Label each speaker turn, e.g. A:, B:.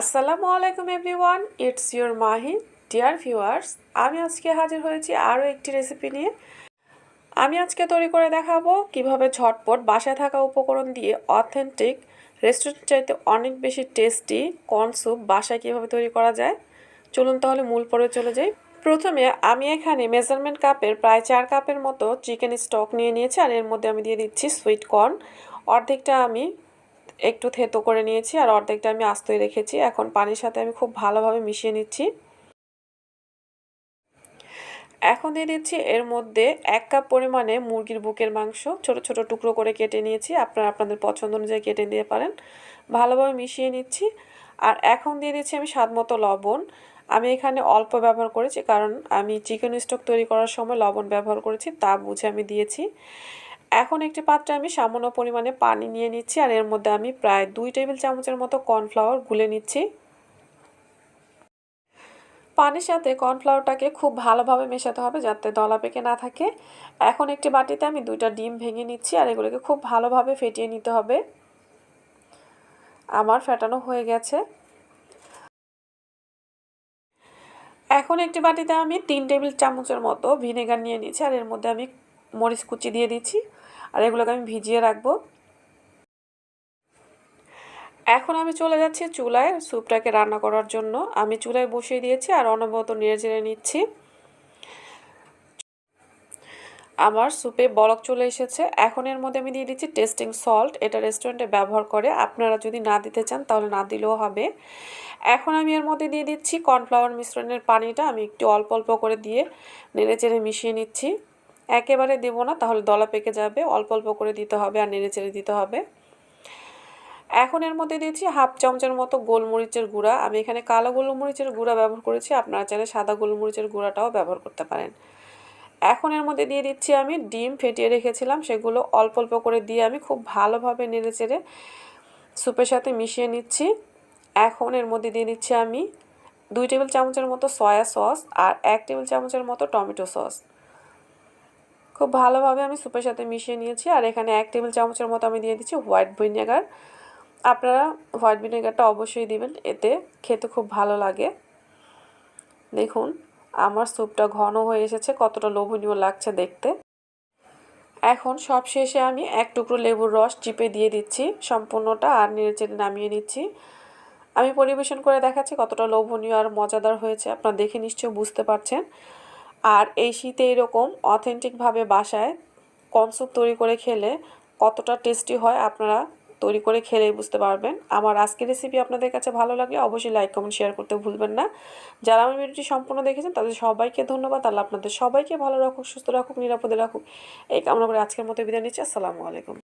A: আসসালামু আলাইকুম everyone, it's your Mahi. Dear viewers, আমি আজকে হাজির হয়েছি আরও একটি রেসিপি নিয়ে। আমি আজকে তৈরি করে দেখাবো কীভাবে ঝটপট বাসায় থাকা উপকরণ দিয়ে অথেন্টিক, রেস্টুরেন্ট চাইতে অনেক বেশি টেস্টি কর্ন স্যুপ বাসায় কীভাবে তৈরি করা যায়। চলুন তাহলে মূল পরে চলে যাই। প্রথমে আমি এখানে মেজারমেন্ট কাপের প্রায় চার কাপের মতো চিকেন স্টক নিয়ে নিয়েছি, আর এর মধ্যে আমি দিয়ে দিচ্ছি সুইট কর্ন। অর্ধেকটা আমি একটু থেতো করে নিয়েছি আর অর্ধেকটা আমি আস্তই রেখেছি। এখন পানির সাথে আমি খুব ভালোভাবে মিশিয়ে নিচ্ছি। এখন দিয়ে দিচ্ছি এর মধ্যে এক কাপ পরিমাণে মুরগির বুকের মাংস। ছোট ছোট টুকরো করে কেটে নিয়েছি। আপনারা আপনাদের পছন্দ অনুযায়ী কেটে নিতে পারেন। ভালোভাবে মিশিয়ে নিচ্ছি। আর এখন দিয়ে দিচ্ছি আমি স্বাদ মতো লবণ। আমি এখানে অল্প ব্যবহার করেছি কারণ আমি চিকেন স্টক তৈরি করার সময় লবণ ব্যবহার করেছি তা বুঝে আমি দিয়েছি। এখন একটি পাত্রে আমি সামান্য পরিমাণে পানি নিয়ে নিচ্ছি আর এর মধ্যে আমি প্রায় দুই টেবিল চামচের মতো কর্নফ্লাওয়ার গুলে নিচ্ছি। পানির সাথে কর্নফ্লাওয়ারটাকে খুব ভালোভাবে মেশাতে হবে যাতে দলা পেকে না থাকে। এখন একটি বাটিতে আমি দুইটা ডিম ভেঙে নিচ্ছি আর এগুলোকে খুব ভালোভাবে ফেটিয়ে নিতে হবে। আমার ফেটানো হয়ে গেছে। এখন একটি বাটিতে আমি তিন টেবিল চামচের মতো ভিনেগার নিয়ে নিচ্ছি আর এর মধ্যে আমি মরিচ কুচি দিয়ে দিচ্ছি। আর এগুলোকে আমি ভিজিয়ে রাখব। এখন আমি চলে যাচ্ছি চুলায় স্যুপটাকে রান্না করার জন্য। আমি চুলায় বসিয়ে দিয়েছি আর অনবরত নেড়ে চেড়ে নিচ্ছি। আমার স্যুপে বলক চলে এসেছে। এখন এর মধ্যে আমি দিয়ে দিচ্ছি টেস্টিং সল্ট। এটা রেস্টুরেন্টে ব্যবহার করে আপনারা যদি না দিতে চান তাহলে না দিলেও হবে। এখন আমি এর মধ্যে দিয়ে দিচ্ছি কর্নফ্লাওয়ার মিশ্রণের পানিটা। আমি একটু অল্প অল্প করে দিয়ে নেড়ে চেড়ে মিশিয়ে নিচ্ছি। একেবারে দেবো না, তাহলে দলা পেকে যাবে, অল্প অল্প করে দিতে হবে আর নেড়ে চেড়ে দিতে হবে। এখন এর মধ্যে দিয়েছি হাফ চামচের মতো গোলমরিচের গুঁড়া। আমি এখানে কালো গোলমরিচের গুঁড়া ব্যবহার করেছি, আপনারা চাইলে সাদা গোলমরিচের গুঁড়াটাও ব্যবহার করতে পারেন। এখন এর মধ্যে দিয়ে দিচ্ছি আমি ডিম, ফেটিয়ে রেখেছিলাম, সেগুলো অল্প অল্প করে দিয়ে আমি খুব ভালোভাবে নেড়ে চেড়ে স্যুপের সাথে মিশিয়ে নিচ্ছি। এখন এর মধ্যে দিয়ে দিচ্ছি আমি দুই টেবিল চামচের মতো সয়া সস আর এক টেবিল চামচের মতো টমেটো সস। খুব ভালোভাবে আমি স্যুপের সাথে মিশিয়ে নিয়েছি। আর এখানে এক টেবিল চামচের মতো আমি দিয়ে দিচ্ছি হোয়াইট ভিনেগার। আপনারা হোয়াইট ভিনেগারটা অবশ্যই দিবেন, এতে খেতে খুব ভালো লাগে। দেখুন, আমার স্যুপটা ঘন হয়ে এসেছে, কতটা লোভনীয় লাগছে দেখতে। এখন সব শেষে আমি এক টুকরো লেবুর রস চিপে দিয়ে দিচ্ছি, সম্পূর্ণটা আর নেড়ে চেড়ে নামিয়ে নিচ্ছি। আমি পরিবেশন করে দেখাচ্ছি কতটা লোভনীয় আর মজাদার হয়েছে, আপনারা দেখে নিশ্চয়ই বুঝতে পারছেন। আর এই শীতে এরকম অথেন্টিকভাবে বাসায় কনসুপ তৈরি করে খেলে কতটা টেস্টি হয় আপনারা তৈরি করে খেলেই বুঝতে পারবেন। আমার আজকের রেসিপি আপনাদের কাছে ভালো লাগলে অবশ্যই লাইক কমেন্ট শেয়ার করতে ভুলবেন না। যারা আমার ভিডিওটি সম্পূর্ণ দেখেছেন, তাদের সবাইকে ধন্যবাদ। আল্লাহ আপনাদের সবাইকে ভালো রাখুক, সুস্থ রাখুক, নিরাপদে রাখুক। এই কামনা করে আজকের মতো বিদায় নিচ্ছি। আসসালামু আলাইকুম।